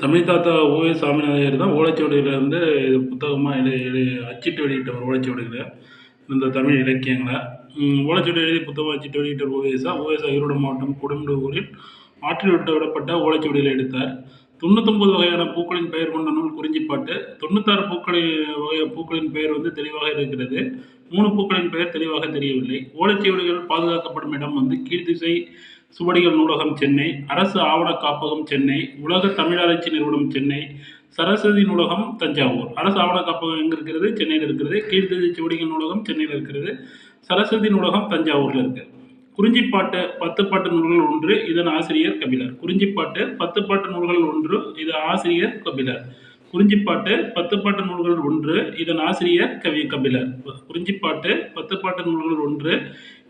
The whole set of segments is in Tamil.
தமிழ் தாத்தா ஓஎஸ் சாமிநாதையர் தான் ஓலைச்சுவடியிலேருந்து இது புத்தகமாக எழு எழு அச்சிட்டு வெளியிட்டவர் ஓலைச்சுவடியில் இந்த தமிழ் இலக்கியங்களை. ஓலைச்சுவடி எழுதி புத்தகம் அச்சிட்டு வெளியிட்ட ஓவேசா ஓவேசா ஈரோடு மாவட்டம் கொடும்பூரில் ஆற்றில் விட்டு விடப்பட்ட ஓலைச்சுவடியில் எடுத்தார். தொண்ணூத்தொம்பது வகையான பூக்களின் பெயர் கொண்ட நூல் குறிஞ்சிப்பாட்டு. தொண்ணூத்தாறு பூக்களின் வகை பூக்களின் பெயர் வந்து தெளிவாக இருக்கிறது. மூணு பூக்களின் பெயர் தெளிவாக தெரியவில்லை. ஓலைச்சுவடிகள் பாதுகாக்கப்படும் இடம் வந்து கீழ்திசை சுவடிகள் நூலகம் சென்னை அரசு ஆவண காப்பகம் சென்னை உலக தமிழாராய்ச்சி நிறுவனம் சென்னை சரஸ்வதி நூலகம் தஞ்சாவூர். அரசு ஆவண காப்பகம் எங்கே இருக்கிறது? சென்னையில் இருக்கிறது. கீழ்த்ததி சுவடிகள் நூலகம் சென்னையில் இருக்கிறது. சரஸ்வதி நூலகம் தஞ்சாவூரில் இருக்குது குறிஞ்சிப்பாட்டு பத்து பாட்டு நூல்கள் ஒன்று இதன் ஆசிரியர் கபிலர். குறிஞ்சிப்பாட்டு பத்து பாட்டு நூல்கள் ஒன்று இது ஆசிரியர் கபிலர். குறிஞ்சிப்பாட்டு பத்துப்பாட்டு நூல்கள் ஒன்று இதன் ஆசிரியர் கவி கபிலர். குறிஞ்சிப்பாட்டு பத்துப்பாட்டு நூல்கள் ஒன்று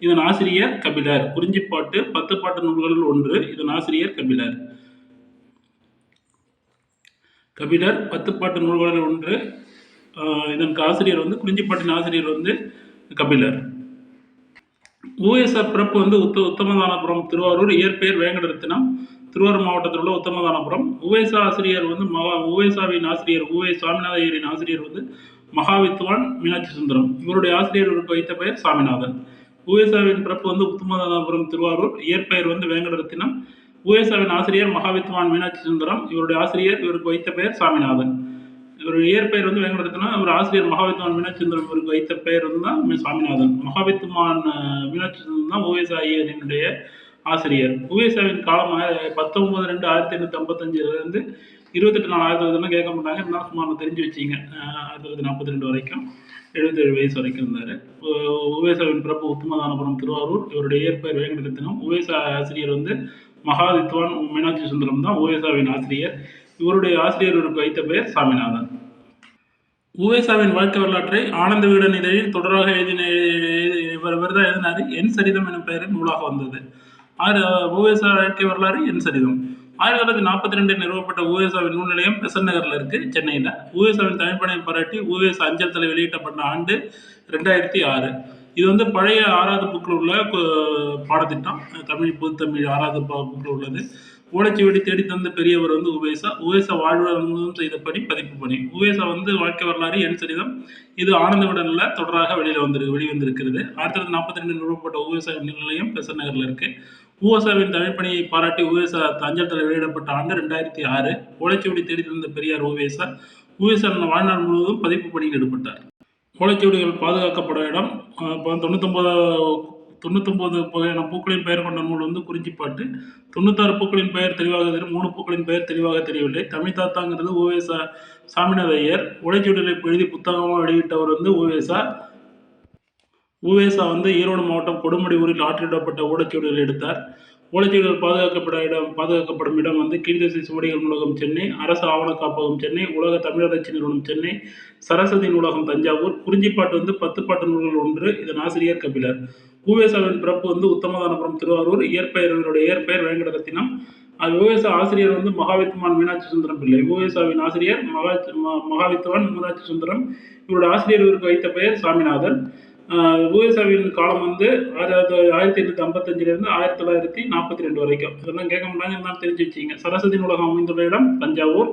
இதன் ஆசிரியர் கபிலர். குறிஞ்சிப்பாட்டு பத்து பாட்டு ஒன்று இதன் ஆசிரியர் கபிலர். கபிலர் பத்துப்பாட்டு நூல்களில் ஒன்று இதன் ஆசிரியர் வந்து குறிஞ்சிப்பாட்டின் ஆசிரியர் வந்து கபிலர். ஓஎஸ்ஆர் பிறப்பு வந்து உத்த உத்தமதானபுரம் திருவாரூர் இயற்பெயர் வேங்கடரத்தினம். திருவாரூர் மாவட்டத்தில் உள்ள உத்தமதானபுரம். உவேசா ஆசிரியர் வந்து மகா உவேசாவின் ஆசிரியர் உவே சுவாமிநாதையரின் ஆசிரியர் வந்து மகாவித்வான் மீனாட்சி சுந்தரம் இவருடைய ஆசிரியர்களுக்கு வைத்த பெயர் சாமிநாதன். உவேசாவின் பிறப்பு வந்து உத்தமதானபுரம் திருவாரூர். இயற்பெயர் வந்து வேங்கடரத்தினம். உவேசாவின் ஆசிரியர் மகாவித்வான் மீனாட்சி சுந்தரம் இவருடைய ஆசிரியர் இவருக்கு வைத்த பெயர் சாமிநாதன். இவர் இயற்பெயர் வந்து வேங்கடரத்தினம். இவர் ஆசிரியர் மகாவித்வான் மீனாட்சி சுந்தரம் இவருக்கு வைத்த பெயர் வந்து தான் சாமிநாதன். மகாவித்வான் மீனாட்சி சுந்தரம் தான் உவேசா ஐயரினுடைய ஆசிரியர். உவேசாவின் காலமாக பத்தொன்பது ரெண்டு ஆயிரத்தி எண்ணூற்றி ஐம்பத்தஞ்சிலேருந்து இருபத்தெட்டு நாலு ஆயிரத்தி தொள்ளாயிரத்தி கேட்க மாட்டாங்க இருந்தாலும் சும்மா தெரிஞ்சு வச்சிங்க ஆயிரத்தி தொள்ளாயிரத்தி நாற்பத்தி ரெண்டு வரைக்கும். எழுபத்தேழு வயசு வரைக்கும் இருந்தார். உவேசாவின் பிறப்பு உத்தமதானபுரம் திருவாரூர். இவருடைய இயற்பெயர் வேங்கடத்தினம் உவேசா ஆசிரியர் வந்து மகாவித்வான் மீனாட்சி சுந்தரம் தான் உவேசாவின் ஆசிரியர். இவருடைய ஆசிரியர் இவருக்கு வைத்த பெயர் சாமிநாதன். உவேசாவின் வாழ்க்கை வரலாற்றை ஆனந்த விகடன் இதழில் தொடராக எழுதின இவர் இவர் தான் எழுதினார். என் சரிதம் எனும் பெயரில் நூலாக வந்தது. ஆறு ஓஎஸ்ஆர் வாழ்க்கை வரலாறு என் சரிதம். ஆயிரத்தி தொள்ளாயிரத்தி நாற்பத்தி ரெண்டில் நிறுவப்பட்ட ஓஎஸ்ஆவின் நூல் நிலையம் பெசன் நகரில் இருக்குது சென்னையில். ஓஎஸ்ஆவின் தமிழ்ப்படையை பாராட்டி ஓஎஸ் அஞ்சல் தலை வெளியிட்டப்பட்ட ஆண்டு ரெண்டாயிரத்தி ஆறு. இது வந்து பழைய ஆறாவது புக்கில் உள்ள பாடத்திட்டம். தமிழ் பொதுத்தமிழ் ஆறாவது புக்கில் உள்ளது. ஓலைச்சுவடி தேடி தந்த பெரியவர் வந்து உவேசா. உவேசா வாழ்வுடன் செய்தபடி பதிப்பு பணி. உவேசா வந்து வாழ்க்கை வரலாறு என் சரிதம். இது ஆனந்த விடனில் தொடராக வெளியில் வந்துரு வெளிவந்திருக்கிறது. ஆயிரத்தி தொள்ளாயிரத்தி நாற்பத்தி ரெண்டு நிறுவப்பட்ட உவேசா நிலையம் பெசன் நகரில் இருக்குது ஊஎஸ்ஆவின் தமிழ்ப்பணியை பாராட்டி உவேசா அஞ்சல் தலை வெளியிடப்பட்ட ஆண்டு ரெண்டாயிரத்தி ஆறு. ஓலைச்சுவடி தேடி தந்த பெரியார் உவேசா ஊஎஸ்ஆர் வாழ்நாள் முழுவதும் பதிப்பு பணியில் ஈடுபட்டார். ஓலைச்சுவடிகள் பாதுகாக்கப்பட இடம் தொண்ணூத்தொன்பதாவது தொண்ணூத்தொம்பது வகையான பூக்களின் பெயர் கொண்ட நூல் வந்து குறிஞ்சிப்பாட்டு. தொண்ணூத்தாறு பூக்களின் பெயர் தெளிவாக தெரியும். மூணு பூக்களின் பெயர் தெளிவாக தெரியவில்லை. தமிழ் தாத்தாங்கிறது ஓவேசா சாமிநாத ஐயர். ஓலைச்சுவடிகளை எழுதி புத்தகமாக வெளியிட்டவர் வந்து ஓவேசா ஊவேசா வந்து ஈரோடு மாவட்டம் கொடுமுடி ஊரில் ஆற்றிடப்பட்ட ஓலைச்சுவடிகள் எடுத்தார். ஓலைச்சுவடிகள் பாதுகாக்கப்பட இடம் பாதுகாக்கப்படும் இடம் வந்து கீழ்திசை சுவடிகள் நூலகம் சென்னை அரசு ஆவண காப்பகம் சென்னை உலக தமிழராட்சி நிறுவனம் சென்னை சரஸ்வதி நூலகம் தஞ்சாவூர். குறிஞ்சிப்பாட்டு வந்து பத்து பாட்டு நூல்கள் ஒன்று. இதன் ஆசிரியர் கபிலர். உவேசாவின் பிறப்பு வந்து உத்தமதானபுரம் திருவாரூர். இயற்பெயர் இவருடைய இயற்பெயர் வேங்கடரத்தினம். அது ஓஎஸ்ஆ ஆசிரியர் வந்து மகாவித்வான் மீனாட்சி சுந்தரம் பிள்ளை. ஓஎஸ்ஆவின் ஆசிரியர் மகா மகாவித்வான் மீனாட்சி சுந்தரம். இவருடைய ஆசிரியர் இவருக்கு வைத்த பெயர் சாமிநாதன். யூஎஸ்ஆவின் காலம் வந்து ஆயிரத்தி ஆயிரத்தி எண்ணூற்றி ஐம்பத்தஞ்சிலேருந்து ஆயிரத்தி தொள்ளாயிரத்தி நாற்பத்தி ரெண்டு வரைக்கும். இதெல்லாம் கேட்க மாட்டாங்க இருந்தாலும் தெரிஞ்சு வச்சிங்க சரஸ்வதி நூலகம் அமைந்துள்ள இடம் தஞ்சாவூர்.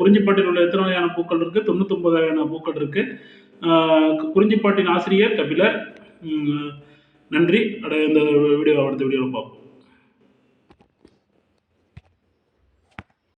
குறிஞ்சிப்பாட்டில் உள்ள எத்தனை வகையான பூக்கள் இருக்குது தொண்ணூத்தொம்பது வகையான பூக்கள் இருக்குது குறிஞ்சிப்பாட்டின் ஆசிரியர் கபிலர். நன்றி. அட இந்த வீடியோ அடுத்த வீடியோவில் பார்ப்போம்.